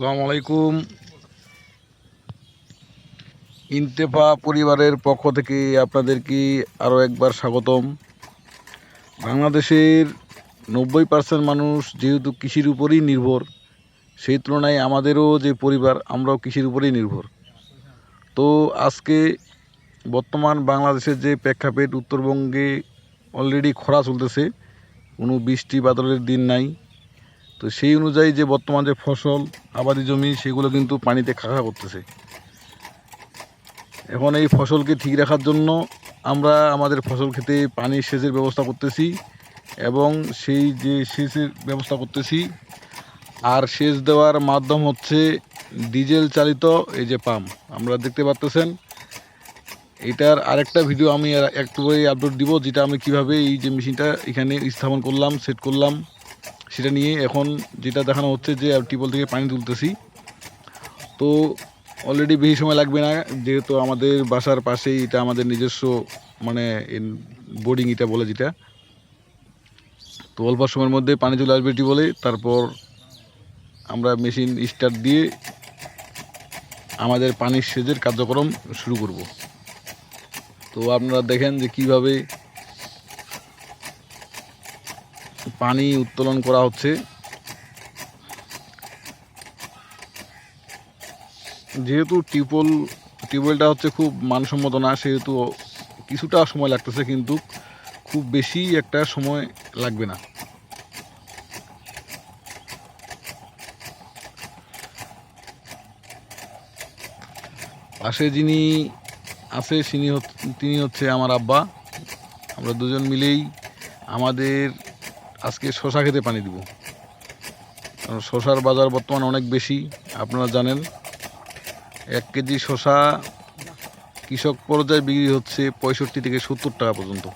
আসসালামু আলাইকুম ইন্তেফা পরিবারের পক্ষ থেকে আপনাদেরকে আরও একবার স্বাগতম। বাংলাদেশের নব্বই পার্সেন্ট মানুষ যেহেতু কৃষির উপরেই নির্ভর, সেই তুলনায় আমাদেরও যে পরিবার, আমরাও কৃষির উপরেই নির্ভর। তো আজকে বর্তমান বাংলাদেশের যে প্রেক্ষাপট উত্তরবঙ্গে অলরেডি খরা চলতেছে, কোনো বৃষ্টি বাদলের দিন নাই। তো সেই অনুযায়ী যে বর্তমান যে ফসল, আবাদি জমি, সেগুলো কিন্তু পানিতে খাখা করতেছে। এখন এই ফসলকে ঠিক রাখার জন্য আমরা আমাদের ফসল খেতে পানি সেচের ব্যবস্থা করতেছি এবং সেই যে সেচের ব্যবস্থা করতেছি, আর সেচ দেওয়ার মাধ্যম হচ্ছে ডিজেল চালিত এই যে পাম্প। আমরা দেখতে পাচ্তেছেন এটার আরেকটা ভিডিও আমি একটু করে আপলোড দিব, যেটা আমি কীভাবে এই যে মেশিনটা এখানে স্থাপন করলাম, সেট করলাম। সেটা নিয়ে এখন যেটা দেখানো হচ্ছে যে টিউবওয়েল থেকে পানি তুলতেছি। তো অলরেডি বেশি সময় লাগবে না, যেহেতু আমাদের বাসার পাশেই এটা আমাদের নিজস্ব মানে বোর্ডিং এটা বলে যেটা। তো অল্প সময়ের মধ্যে পানি চলে আসবে টিউবওয়েলে তারপর আমরা মেশিন স্টার্ট দিয়ে আমাদের পানির সেচের কার্যক্রম শুরু করব। তো আপনারা দেখেন যে কীভাবে পানি উত্তোলন করা হচ্ছে। যেহেতু টিউবওয়েল, টিউবওয়েলটা হচ্ছে খুব মানসম্মত না, সেহেতু কিছুটা সময় লাগতেছে, কিন্তু খুব বেশি একটা সময় লাগবে না। পাশে যিনি আছে তিনি হচ- তিনি হচ্ছে আমার আব্বা। আমরা দুজন মিলেই আমাদের আজকে শশা খেতে পানি দিব। কারণ শশার বাজার বর্তমান অনেক বেশি, আপনারা জানেন। এক কেজি শশা কৃষক পর্যায়ে বিক্রি হচ্ছে পঁয়ষট্টি থেকে সত্তর টাকা পর্যন্ত।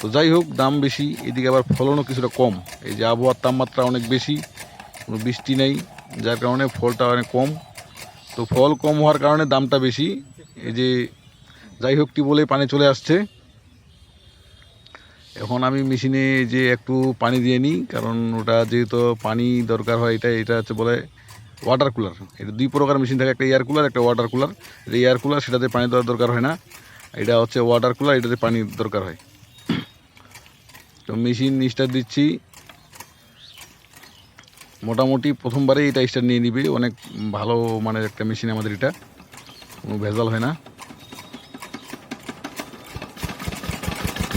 তো যাই হোক, দাম বেশি, এদিকে আবার ফলনও কিছুটা কম। এই যে আবহাওয়ার তাপমাত্রা অনেক বেশি, কোনো বৃষ্টি নেই, যার কারণে ফলটা অনেক কম। তো ফল কম হওয়ার কারণে দামটা বেশি। এই যে যাই হোক বলে পানি চলে আসছে। এখন আমি মেশিনে যে একটু পানি দিয়ে নিই, কারণ ওটা যেহেতু পানি দরকার হয়, এটা এটা হচ্ছে বলে ওয়াটার কুলার এটা দুই প্রকার মেশিন থাকে, একটা এয়ার কুলার একটা ওয়াটার কুলার এটা এয়ার কুলার সেটাতে পানি দেওয়ার দরকার হয় না। এটা হচ্ছে ওয়াটার কুলার এটাতে পানি দরকার হয়। তো মেশিন স্টার্ট দিচ্ছি। মোটামুটি প্রথমবারে এটা স্টার্ট নিয়ে নিবে। অনেক ভালো মানের একটা মেশিন আমাদের এটা। কোনো ভেজাল হয় না।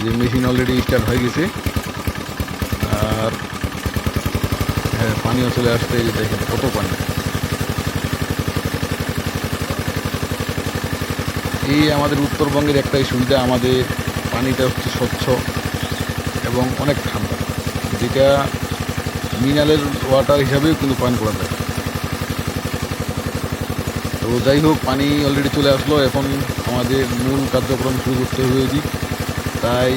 যে মেশিন অলরেডি স্টার্ট হয়ে গেছে। আর হ্যাঁ পানিও চলে আসতে এই দেখেন, কত পানি। এই আমাদের উত্তরবঙ্গের একটাই সুবিধা, আমাদের পানিটা হচ্ছে স্বচ্ছ এবং অনেক ঠান্ডা, যেটা মিনারেল ওয়াটার হিসাবেও কিন্তু পান করা যায়। তো যাই হোক, পানি অলরেডি চলে আসলো, এখন আমাদের মূল কার্যক্রম শুরু করতে হবে তাই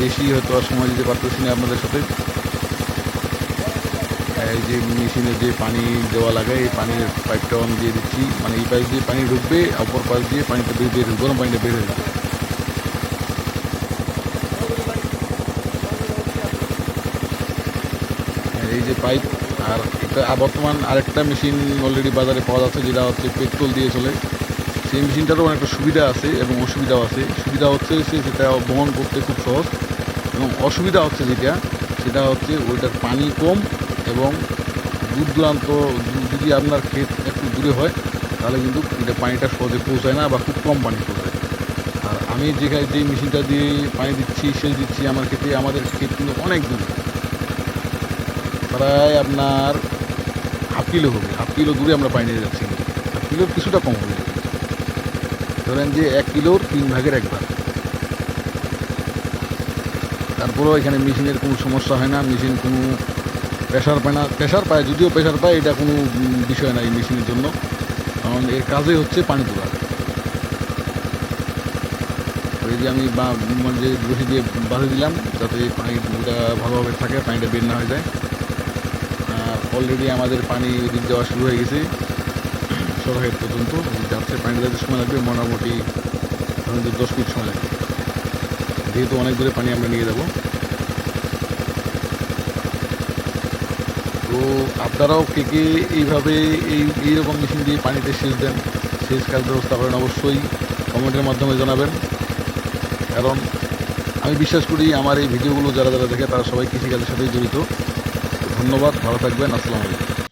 বেশি হয়তো আর সময় দিতে পারতেছি না আপনাদের সাথে। এই যে মেশিনে যে পানি দেওয়া লাগে, এই পানির পাইপটা অন দিয়ে দিচ্ছি। মানে এই পাইপ দিয়ে পানি ঢুকবে, অপর পাইপ দিয়ে পানিটা বের বের গরম পানিটা বের হয়ে যাবে। এই যে পাইপ আর এটা বর্তমান আরেকটা মেশিন অলরেডি বাজারে পাওয়া যাচ্ছে, যেটা হচ্ছে পেট্রোল দিয়ে চলে। সেই মেশিনটারও অনেকটা সুবিধা আছে এবং অসুবিধাও আছে। সুবিধা হচ্ছে সেটা বহন করতে খুব সহজ এবং অসুবিধা হচ্ছে যেটা, সেটা হচ্ছে ওইটার পানি কম এবং দূর দূরান্ত যদি আপনার ক্ষেত একটু দূরে হয়, তাহলে কিন্তু এটা পানিটা সহজে পৌঁছায় না বা খুব কম পানি পৌঁছায়। আর আমি যেখানে যেই মেশিনটা দিয়ে পানি দিচ্ছি, সেচ দিচ্ছি, আমার ক্ষেত্রে আমাদের ক্ষেত কিন্তু অনেক দূরে। প্রায় আপনার হাফ কিলো হবে, হাফ কিলো দূরে আমরা পানি নিয়ে যাচ্ছি। হাফ কিলোর কিছুটা কম হবে। ধরেন যে এক কিলোর তিন ভাগের এক ভাগ। তারপরেও এখানে মেশিনের কোনো সমস্যা হয় না, মেশিন কোনো প্রেশার পায় না। প্রেশার পায়, যদিও প্রেশার পায়, এটা কোনো বিষয় না এই মেশিনের জন্য। কারণ এর কাজে হচ্ছে পানি তোলা। এই যে আমি বা মানে যে রশি দিয়ে বাঁধে দিলাম, যাতে পানিটা ভালোভাবে থাকে, পানিটা বের না হয়ে যায়। আর অলরেডি আমাদের পানি ওদিক যাওয়া শুরু হয়ে গেছে। সরহের পর্যন্ত যাচ্ছে পানি যাতে সময় লাগবে মোটামুটি দশ মিনিট সময় লাগবে। যেহেতু অনেক দূরে পানি আমরা নিয়ে যাব। তো আপনারাও কে কে এইভাবে এই এইরকম মেশিন দিয়ে পানিতে সেচ দেন, সেচ কাজ ব্যবস্থা করেন অবশ্যই কমেন্টের মাধ্যমে জানাবেন। কারণ আমি বিশ্বাস করি আমার এই ভিডিওগুলো যারা যারা দেখে তারা সবাই কৃষিকাজের সাথেই জড়িত। ধন্যবাদ, ভালো থাকবেন, আসসালামু আলাইকুম।